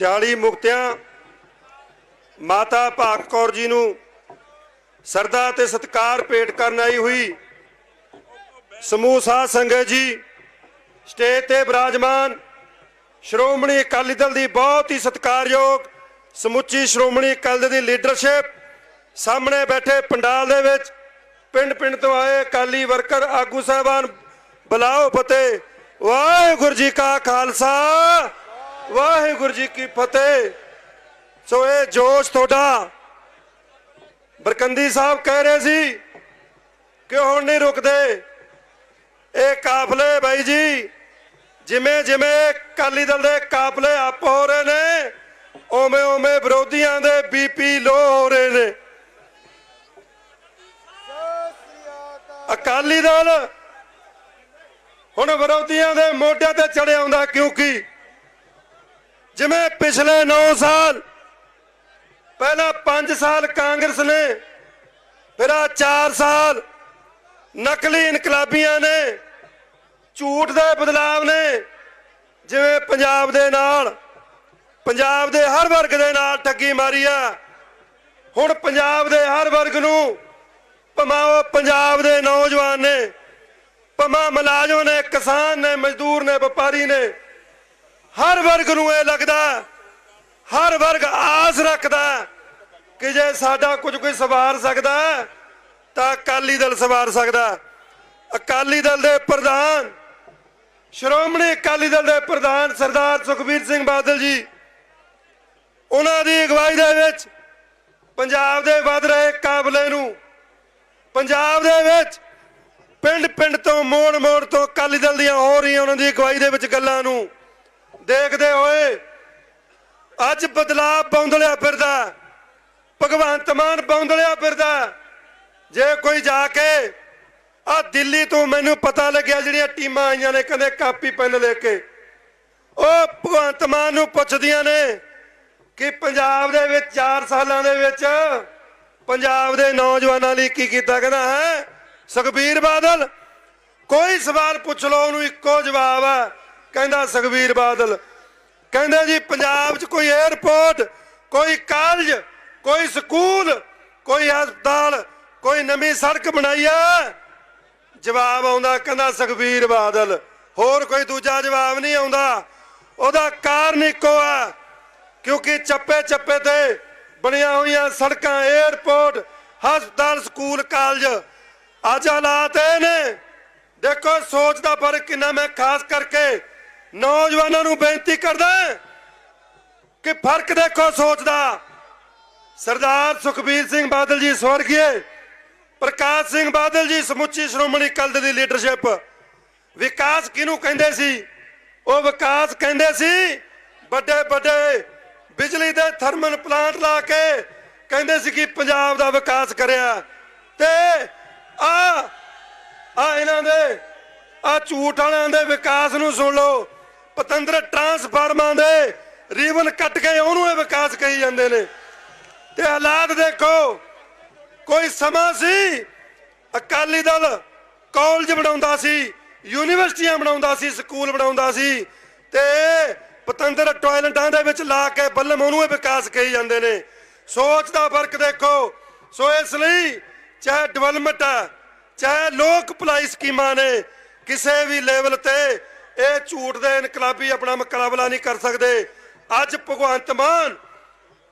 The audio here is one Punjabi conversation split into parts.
40 ਮੁਕਤਿਆਂ ਮਾਤਾ ਭਾਗ ਕੌਰ ਜੀ ਨੂੰ ਸਰਦਾ ਤੇ ਸਤਕਾਰ ਭੇਟ ਕਰਨ ਆਈ ਹੋਈ ਸਮੂਹ ਸਾਧ ਸੰਗਤ ਜੀ, ਸਟੇਜ ਤੇ ਬਿਰਾਜਮਾਨ ਸ਼੍ਰੋਮਣੀ ਅਕਾਲੀ ਦਲ ਦੀ ਬਹੁਤ ਹੀ ਸਤਿਕਾਰਯੋਗ ਸਮੁੱਚੀ ਸ਼੍ਰੋਮਣੀ ਅਕਾਲੀ ਦਲ ਦੀ ਲੀਡਰਸ਼ਿਪ ਸਾਹਮਣੇ ਬੈਠੇ ਪੰਡਾਲ ਦੇ ਵਿੱਚ ਪਿੰਡ ਪਿੰਡ ਤੋਂ ਆਏ ਅਕਾਲੀ ਵਰਕਰ ਆਗੂ ਸਾਹਿਬਾਨ ਬੁਲਾਓ ਫਤਿਹ। ਵਾਹਿਗੁਰੂ ਜੀ ਕਾ ਖਾਲਸਾ। ਵਾਹਿਗੁਰੂ ਜੀ ਕੀ ਫਤਿਹ। ਸੋ ਇਹ ਜੋਸ਼ ਤੁਹਾਡਾ, ਬਰਕੰਦੀ ਸਾਹਿਬ ਕਹਿ ਰਹੇ ਸੀ ਕਿ ਹੁਣ ਨਹੀਂ ਰੁਕਦੇ। ਇਹ ਕਾਫਲੇ ਬਾਈ ਜੀ, ਜਿਵੇਂ ਜਿਵੇਂ ਅਕਾਲੀ ਦਲ ਦੇ ਕਾਫਲੇ ਅੱਪ ਹੋ ਰਹੇ ਨੇ, ਓਵੇਂ ਓਵੇਂ ਵਿਰੋਧੀਆਂ ਦੇ ਬੀਪੀ ਲੋ ਹੋ ਰਹੇ ਨੇ। ਅਕਾਲੀ ਦਲ ਹੁਣ ਵਿਰੋਧੀਆਂ ਦੇ ਮੋਢਿਆਂ ਤੇ ਚੜਿਆ ਆਉਂਦਾ ਕਿਉਂਕਿ ਜਿਵੇਂ ਪਿਛਲੇ 9 ਸਾਲ, ਪਹਿਲਾਂ 5 ਸਾਲ ਕਾਂਗਰਸ ਨੇ, ਫਿਰ ਆ 4 ਸਾਲ ਨਕਲੀ ਇਨਕਲਾਬੀਆਂ ਨੇ, ਝੂਠ ਦੇ ਬਦਲਾਵ ਨੇ, ਜਿਵੇਂ ਪੰਜਾਬ ਦੇ ਨਾਲ, ਪੰਜਾਬ ਦੇ ਹਰ ਵਰਗ ਦੇ ਨਾਲ ਠੱਗੀ ਮਾਰੀ ਆ। ਹੁਣ ਪੰਜਾਬ ਦੇ ਹਰ ਵਰਗ ਨੂੰ ਭਾਵੇਂ ਉਹ ਪੰਜਾਬ ਦੇ ਨੌਜਵਾਨ ਨੇ ਭਾਵੇਂ ਮੁਲਾਜ਼ਮ ਨੇ, ਕਿਸਾਨ ਨੇ, ਮਜ਼ਦੂਰ ਨੇ, ਵਪਾਰੀ ਨੇ ਹਰ ਵਰਗ ਨੂੰ ਇਹ ਲੱਗਦਾ, ਹਰ ਵਰਗ ਆਸ ਰੱਖਦਾ ਕਿ ਜੇ ਸਾਡਾ ਕੁਝ ਕੋਈ ਸਵਾਰ ਸਕਦਾ, ਤਾਂ ਅਕਾਲੀ ਦਲ ਸਵਾਰ ਸਕਦਾ। ਅਕਾਲੀ ਦਲ ਦੇ ਪ੍ਰਧਾਨ, ਸ਼੍ਰੋਮਣੀ ਅਕਾਲੀ ਦਲ ਦੇ ਪ੍ਰਧਾਨ ਸਰਦਾਰ ਸੁਖਬੀਰ ਸਿੰਘ ਬਾਦਲ ਜੀ, ਉਹਨਾਂ ਦੀ ਅਗਵਾਈ ਦੇ ਵਿੱਚ ਪੰਜਾਬ ਦੇ ਵੱਧ ਰਹੇ ਕਾਬਲੇ ਨੂੰ, ਪੰਜਾਬ ਦੇ ਵਿੱਚ ਪਿੰਡ ਪਿੰਡ ਤੋਂ ਮੋੜ ਮੋੜ ਤੋਂ ਅਕਾਲੀ ਦਲ ਦੀਆਂ ਹੋ ਰਹੀਆਂ ਉਹਨਾਂ ਦੀ ਅਗਵਾਈ ਦੇ ਵਿੱਚ ਗੱਲਾਂ ਨੂੰ ਦੇਖਦੇ ਹੋਏ ਅੱਜ ਬਦਲਾਅ ਬੌਂਦਲਿਆ ਫਿਰਦਾ। ਭਗਵੰਤ ਮਾਨ ਬੌਂਦਲਿਆ ਫਿਰਦਾ। ਜੇ ਕੋਈ ਜਾ ਕੇ, ਆ ਦਿੱਲੀ ਤੋਂ ਮੈਨੂੰ ਪਤਾ ਲੱਗਿਆ ਜਿਹੜੀਆਂ ਟੀਮਾਂ ਆਈਆਂ ਨੇ, ਕਹਿੰਦੇ ਕਾਪੀ, ਪੈਨ ਲੈ ਕੇ। ਉਹ ਭਗਵੰਤ ਮਾਨ ਨੂੰ ਪੁੱਛਦੀਆਂ ਨੇ ਕਿ ਪੰਜਾਬ ਦੇ ਵਿੱਚ 4 ਸਾਲਾਂ ਦੇ ਵਿੱਚ ਪੰਜਾਬ ਦੇ ਨੌਜਵਾਨਾਂ ਲਈ ਕੀ ਕੀਤਾ ਕਹਿੰਦਾ, ਹੈ, ਸੁਖਬੀਰ ਬਾਦਲ, ਕੋਈ ਸਵਾਲ ਪੁੱਛ ਲਓ, ਉਹਨੂੰ ਇੱਕੋ ਜਵਾਬ ਹੈ ਕਹਿੰਦਾ ਸੁਖਬੀਰ ਬਾਦਲ, ਕਹਿੰਦੇ ਜੀ ਪੰਜਾਬ 'ਚ ਕੋਈ 에ਅਰਪੋਰਟ ਕੋਈ ਕਾਲਜ ਕੋਈ ਸਕੂਲ, ਕੋਈ ਹਸਪਤਾਲ, ਕੋਈ ਨਵੀਂ ਸੜਕ ਬਣਾਈ ਆ? ਜਵਾਬ ਆਉਂਦਾ, ਕਹਿੰਦਾ ਸੁਖਬੀਰ ਬਾਦਲ। ਹੋਰ ਕੋਈ ਦੂਜਾ ਜਵਾਬ ਨਹੀਂ ਆਉਂਦਾ। ਉਹਦਾ ਕਾਰਨ ਇੱਕੋ ਆ, ਕਿਉਂਕਿ ਚੱਪੇ ਚੱਪੇ ਤੇ ਬਣੀਆਂ ਹੋਈਆਂ ਸੜਕਾਂ 에ਅਰਪੋਰਟ ਹਸਪਤਾਲ, ਸਕੂਲ ਕਾਲਜ ਅੱਜ ਹਾਲਾਤ ਇਹ ਨੇ। ਦੇਖੋ, ਸੋਚ ਦਾ ਫ਼ਰਕ ਕਿੰਨਾ ਮੈਂ ਖਾਸ ਕਰਕੇ ਨੌਜਵਾਨਾਂ ਨੂੰ ਬੇਨਤੀ ਕਰਦਾ ਕਿ ਫ਼ਰਕ ਦੇਖੋ, ਸੋਚ ਦਾ। ਸਰਦਾਰ ਸੁਖਬੀਰ ਸਿੰਘ ਬਾਦਲ ਜੀ ਸਵਰਗੀਏ, ਪ੍ਰਕਾਸ਼ ਸਿੰਘ ਬਾਦਲ ਜੀ ਸਮੁੱਚੀ ਸ਼੍ਰੋਮਣੀ ਅਕਾਲੀ ਦਲ ਦੀ ਲੀਡਰਸ਼ਿਪ ਵਿਕਾਸ ਕਿਹਨੂੰ ਕਹਿੰਦੇ ਸੀ? ਉਹ ਵਿਕਾਸ ਕਹਿੰਦੇ ਸੀ ਵੱਡੇ ਵੱਡੇ ਬਿਜਲੀ ਦੇ ਥਰਮਲ ਪਲਾਂਟ ਲਾ ਕੇ ਕਹਿੰਦੇ ਸੀ ਕਿ ਪੰਜਾਬ ਦਾ ਵਿਕਾਸ ਕਰਿਆ। ਤੇ ਆ ਆ ਇਹਨਾਂ ਦੇ, ਆ ਝੂਠ ਵਾਲਿਆਂ ਦੇ ਵਿਕਾਸ ਨੂੰ ਸੁਣ ਲਓ। ਪਤੰਦਰ ਟਰਾਂਸਫਾਰਮਾਂ ਦੇ ਰੀਬਨ ਕੱਟ ਕੇ ਉਹਨੂੰ ਇਹ ਵਿਕਾਸ ਕਹੀ ਜਾਂਦੇ ਨੇ। ਤੇ ਹਾਲਾਤ ਦੇਖੋ, ਕੋਈ ਸਮਾਂ ਸੀ, ਅਕਾਲੀ ਦਲ ਕਾਲਜ ਬਣਾਉਂਦਾ ਸੀ, ਯੂਨੀਵਰਸਿਟੀਆਂ ਬਣਾਉਂਦਾ ਸੀ, ਸਕੂਲ ਬਣਾਉਂਦਾ ਸੀ, ਤੇ ਪਤੰਦਰ ਟਾਇਲਟਾਂ ਦੇ ਵਿੱਚ ਲਾ ਕੇ ਬੱਲਮ ਉਹਨੂੰ ਇਹ ਵਿਕਾਸ ਕਹੀ ਜਾਂਦੇ ਨੇ। ਸੋਚ ਦਾ ਫ਼ਰਕ ਦੇਖੋ। ਸੋ ਇਸ ਲਈ ਚਾਹੇ ਡਿਵੈਲਪਮੈਂਟ ਹੈ ਚਾਹੇ ਲੋਕ ਭਲਾਈ ਸਕੀਮਾਂ ਨੇ, ਕਿਸੇ ਵੀ ਲੈਵਲ ਤੇ ਝੂਠ ਦੇ ਇਨਕਲਾਬੀ ਆਪਣਾ ਮੁਕਾਬਲਾ ਨਹੀਂ ਕਰ ਸਕਦੇ। ਅੱਜ ਭਗਵੰਤ ਮਾਨ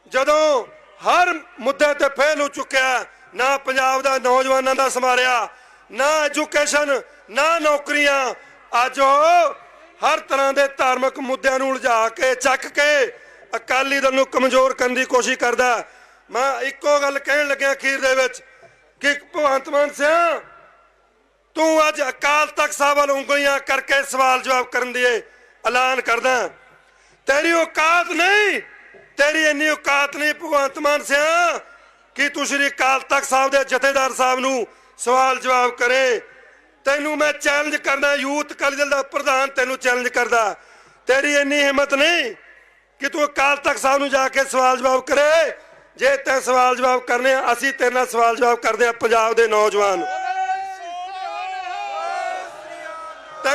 ਜਦੋਂ ਹਰ ਮੁੱਦੇ ਤੇ ਫੇਲ ਹੋ ਚੁੱਕਿਆ, ਨਾ ਪੰਜਾਬ ਦਾ ਨੌਜਵਾਨਾਂ ਦਾ ਸਮਾਰਿਆ, ਨਾ ਐਜੂਕੇਸ਼ਨ, ਨਾ ਨੌਕਰੀਆਂ, ਅੱਜ ਉਹ ਹਰ ਤਰ੍ਹਾਂ ਦੇ ਧਾਰਮਿਕ ਮੁੱਦਿਆਂ ਨੂੰ ਉਲਝਾ ਕੇ, ਚੱਕ ਕੇ ਅਕਾਲੀ ਦਲ ਨੂੰ ਕਮਜ਼ੋਰ ਕਰਨ ਦੀ ਕੋਸ਼ਿਸ਼ ਕਰਦਾ। ਮੈਂ ਇੱਕੋ ਗੱਲ ਕਹਿਣ ਲੱਗਿਆ ਅਖੀਰ ਦੇ ਵਿੱਚ ਕਿ ਭਗਵੰਤ ਮਾਨ ਸਿਆ ਤੂੰ ਅੱਜ ਅਕਾਲ ਤਖਤ ਸਾਹਿਬ ਵੱਲ ਉਂਗਲੀਆਂ ਕਰਕੇ ਸਵਾਲ ਜਵਾਬ ਕਰਨ ਦੀ ਐਲਾਨ ਕਰਦਾ ਤੇਰੀ ਔਕਾਤ ਨਹੀਂ ਤੇਰੀ ਇੰਨੀ ਔਕਾਤ ਨਹੀਂ ਭਗਵੰਤ ਮਾਨ ਸਿਆ ਕਿ ਤੂੰ ਸ਼੍ਰੀ ਅਕਾਲ ਤਖਤ ਸਾਹਿਬ ਦੇ ਜਥੇਦਾਰ ਸਾਹਿਬ ਨੂੰ ਸਵਾਲ ਜਵਾਬ ਕਰੇ। ਤੈਨੂੰ ਮੈਂ ਚੈਲੰਜ ਕਰਦਾ ਯੂਥ ਅਕਾਲੀ ਦਲ ਦਾ ਪ੍ਰਧਾਨ ਤੈਨੂੰ ਚੈਲੰਜ ਕਰਦਾ। ਤੇਰੀ ਇੰਨੀ ਹਿੰਮਤ ਨਹੀਂ ਕਿ ਤੂੰ ਅਕਾਲ ਤਖਤ ਸਾਹਿਬ ਨੂੰ ਜਾ ਕੇ ਸਵਾਲ ਜਵਾਬ ਕਰੇ। ਜੇ ਤੈਂ ਸਵਾਲ ਜਵਾਬ ਕਰਨੇ ਆ, ਅਸੀਂ ਤੇਰੇ ਨਾਲ ਸਵਾਲ ਜਵਾਬ ਕਰਦੇ ਆ ਪੰਜਾਬ ਦੇ ਨੌਜਵਾਨ।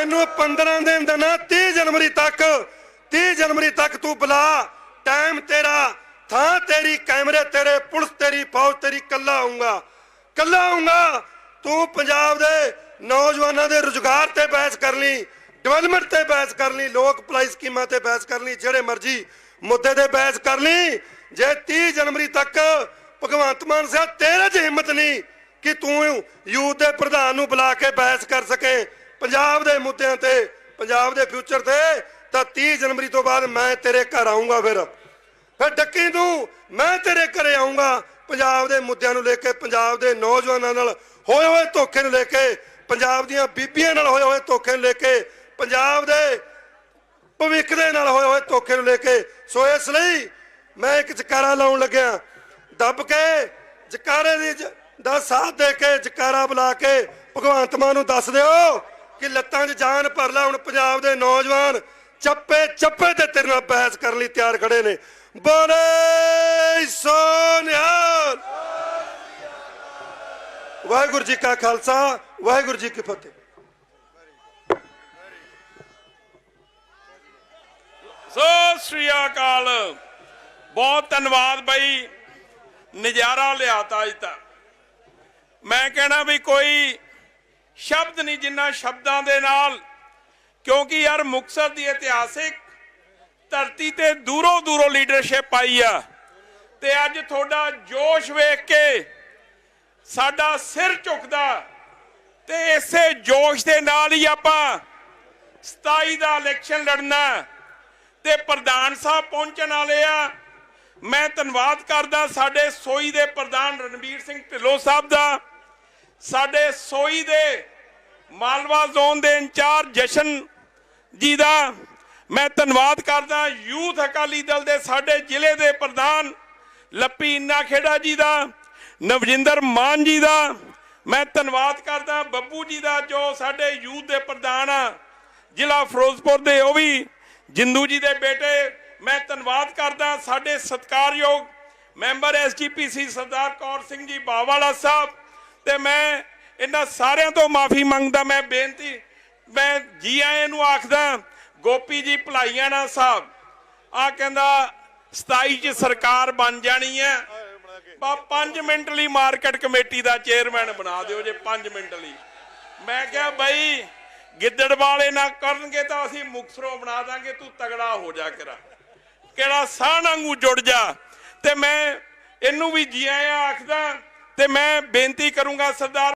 ਤੈਨੂੰ 15 ਦਿਨ ਦਾ ਨਾ 30 ਜਨਵਰੀ ਤੱਕ 30 ਜਨਵਰੀ ਤੱਕ ਤੂੰ ਬੁਲਾ। ਟਾਈਮ ਤੇਰਾ, ਥਾਂ ਤੇਰੀ, ਕੈਮਰੇ ਤੇਰੇ, ਪੁਲਿਸ ਤੇਰੀ, ਫੌਜ ਤੇਰੀ ਕੱਲਾ ਆਉਂਗਾ ਕੱਲਾ ਆਉਂਗਾ ਤੂੰ ਪੰਜਾਬ ਦੇ ਨੌਜਵਾਨਾਂ ਦੇ ਰੁਜ਼ਗਾਰ ਤੇ ਬਹਿਸ ਕਰ ਲਈ ਡਿਵੈਲਪਮੈਂਟ ਤੇ ਬਹਿਸ ਕਰ ਲਈ, ਲੋਕ ਭਲਾਈ ਸਕੀਮਾਂ ਤੇ ਬਹਿਸ ਕਰ ਲਈ, ਜਿਹੜੇ ਮਰਜ਼ੀ ਮੁੱਦੇ ਤੇ ਬਹਿਸ ਕਰ ਲਈ। ਜੇ 30 ਜਨਵਰੀ ਤੱਕ ਭਗਵੰਤ ਮਾਨ ਸਾਹਿਬ, ਤੇਰੇ 'ਚ ਹਿੰਮਤ ਨਹੀਂ ਕਿ ਤੂੰ ਯੂਥ ਦੇ ਪ੍ਰਧਾਨ ਨੂੰ ਬੁਲਾ ਕੇ ਬਹਿਸ ਕਰ ਸਕੇ। ਪੰਜਾਬ ਦੇ ਮੁੱਦਿਆਂ ਤੇ, ਪੰਜਾਬ ਦੇ ਫਿਊਚਰ ਤੇ, ਤਾਂ 30 ਜਨਵਰੀ ਤੋਂ ਬਾਅਦ ਮੈਂ ਤੇਰੇ ਘਰ ਆਉਂਗਾ ਫਿਰ। ਫਿਰ ਡੱਕੀ ਤੂੰ, ਮੈਂ ਤੇਰੇ ਘਰੇ ਆਉਂਗਾ ਪੰਜਾਬ ਦੇ ਮੁੱਦਿਆਂ ਨੂੰ ਲੈ ਕੇ, ਪੰਜਾਬ ਦੇ ਨੌਜਵਾਨਾਂ ਨਾਲ ਹੋਏ ਹੋਏ ਧੋਖੇ ਨੂੰ ਲੈ ਕੇ, ਪੰਜਾਬ ਦੀਆਂ ਬੀਬੀਆਂ ਨਾਲ ਹੋਏ ਹੋਏ ਧੋਖੇ ਨੂੰ ਲੈ ਕੇ, ਪੰਜਾਬ ਦੇ ਭਵਿੱਖ ਦੇ ਨਾਲ ਹੋਏ ਹੋਏ ਧੋਖੇ ਨੂੰ ਲੈ ਕੇ। ਸੋ ਇਸ ਲਈ ਮੈਂ ਇੱਕ ਜਕਾਰਾ ਲਾਉਣ ਲੱਗਿਆ। ਦੱਬ ਕੇ ਜਕਾਰੇ ਦੀ ਜ- ਦਾ ਸਾਥ ਦੇ ਕੇ ਜਕਾਰਾ ਬੁਲਾ ਕੇ ਭਗਵੰਤ ਮਾਨ ਨੂੰ ਦੱਸ ਦਿਓ। ਕਿ ਲੱਤਾਂ 'ਚ ਜਾਨ ਭਰ ਲੈ, ਹੁਣ ਪੰਜਾਬ ਦੇ ਨੌਜਵਾਨ ਚੱਪੇ ਚੱਪੇ ਤੇ ਤੇਰੇ ਨਾਲ ਬਹਿਸ ਕਰਨ ਲਈ ਤਿਆਰ ਖੜੇ ਨੇ। ਬੋਲੇ ਸੋਨਿਹਾਲ ਵਾਹਿਗੁਰੂ ਜੀ ਕਾ ਖਾਲਸਾ, ਵਾਹਿਗੁਰੂ ਜੀ ਕੀ ਫਤਿਹ। ਸੋ ਸ੍ਰੀ ਅਕਾਲ। ਬਹੁਤ ਧੰਨਵਾਦ ਬਾਈ, ਨਜ਼ਾਰਾ ਲਿਆਤਾ ਅੱਜ ਤਾਂ। ਮੈਂ ਕਹਿਣਾ ਵੀ ਕੋਈ ਸ਼ਬਦ ਨਹੀਂ ਜਿੰਨਾ ਸ਼ਬਦਾਂ ਦੇ ਨਾਲ। ਕਿਉਂਕਿ ਯਾਰ ਮੁਕਤਸਰ ਦੀ ਇਤਿਹਾਸਿਕ ਧਰਤੀ ਤੇ ਦੂਰੋਂ ਦੂਰੋਂ ਲੀਡਰਸ਼ਿਪ ਆਈ ਆ। ਤੇ ਅੱਜ ਤੁਹਾਡਾ ਜੋਸ਼ ਵੇਖ ਕੇ ਸਾਡਾ ਸਿਰ ਝੁਕਦਾ। ਤੇ ਇਸੇ ਜੋਸ਼ ਦੇ ਨਾਲ ਹੀ ਆਪਾਂ 27 ਦਾ ਇਲੈਕਸ਼ਨ ਲੜਨਾ ਤੇ ਪ੍ਰਧਾਨ ਸਾਹਿਬ ਪਹੁੰਚਣ ਵਾਲੇ ਆ। ਮੈਂ ਧੰਨਵਾਦ ਕਰਦਾ ਸਾਡੇ ਸੋਈ ਦੇ ਪ੍ਰਧਾਨ ਰਣਵੀਰ ਸਿੰਘ ਢਿੱਲੋਂ ਸਾਹਿਬ ਦਾ। ਸਾਡੇ ਸੋਈ ਦੇ ਮਾਲਵਾ ਜ਼ੋਨ ਦੇ ਇੰਚਾਰਜ ਜਸ਼ਨ ਜੀ ਦਾ ਮੈਂ ਧੰਨਵਾਦ ਕਰਦਾ ਯੂਥ ਅਕਾਲੀ ਦਲ ਦੇ ਸਾਡੇ ਜ਼ਿਲ੍ਹੇ ਦੇ ਪ੍ਰਧਾਨ ਲੱਪੀ ਇੰਨਾ ਖੇੜਾ ਜੀ ਦਾ, ਨਵਜਿੰਦਰ ਮਾਨ ਜੀ ਦਾ। ਮੈਂ ਧੰਨਵਾਦ ਕਰਦਾ ਬੱਬੂ ਜੀ ਦਾ ਜੋ ਸਾਡੇ ਯੂਥ ਦੇ ਪ੍ਰਧਾਨ ਆ, ਜ਼ਿਲ੍ਹਾ ਫਿਰੋਜ਼ਪੁਰ ਦੇ ਉਹ ਵੀ, ਜਿੰਦੂ ਜੀ ਦੇ ਬੇਟੇ। ਮੈਂ ਧੰਨਵਾਦ ਕਰਦਾ ਸਾਡੇ ਸਤਿਕਾਰਯੋਗ ਮੈਂਬਰ ਐਸਜੀਪੀਸੀ ਸਰਦਾਰ ਕੌਰ ਸਿੰਘ ਜੀ ਬਾਵਾਲਾ ਸਾਹਿਬ ਤੇ ਮੈਂ ਇਹਨਾਂ ਸਾਰਿਆਂ ਤੋਂ ਮਾਫੀ ਮੰਗਦਾ, ਮੈਂ ਬੇਨਤੀ, ਮੈਂ ਜੀ ਆਇਆਂ ਨੂੰ ਆਖਦਾ, ਗੋਪੀ ਜੀ ਭਲਾਈਆਂ ਭਲਾਈਆਣਾ ਸਾਹਿਬ ਆ ਕਹਿੰਦਾ 27 ਚ ਸਰਕਾਰ ਬਣ ਜਾਣੀ ਹੈ। ਬਾ 5 ਮਿੰਟ ਲਈ ਮਾਰਕੀਟ ਕਮੇਟੀ ਦਾ ਚੇਅਰਮੈਨ ਬਣਾ ਦਿਓ ਜੇ 5 ਮਿੰਟ ਲਈ। ਮੈਂ ਕਿਹਾ, ਬਈ, ਗਿੱਦੜ ਵਾਲੇ ਨਾ ਕਰਨਗੇ ਤਾਂ ਅਸੀਂ ਮੁਕਸਰੋਂ ਬਣਾ ਦਾਂਗੇ, ਤੂੰ ਤਗੜਾ ਹੋ ਜਾ ਕਰਾ। ਕਿਹੜਾ ਸਾਹ ਵਾਂਗੂ ਜੁੜ ਜਾ। ਤੇ ਮੈਂ ਇਹਨੂੰ ਵੀ ਜੀ ਆਖਦਾ ਤੇ ਮੈਂ ਬੇਨਤੀ ਕਰੂੰਗਾ ਸਰਦਾਰ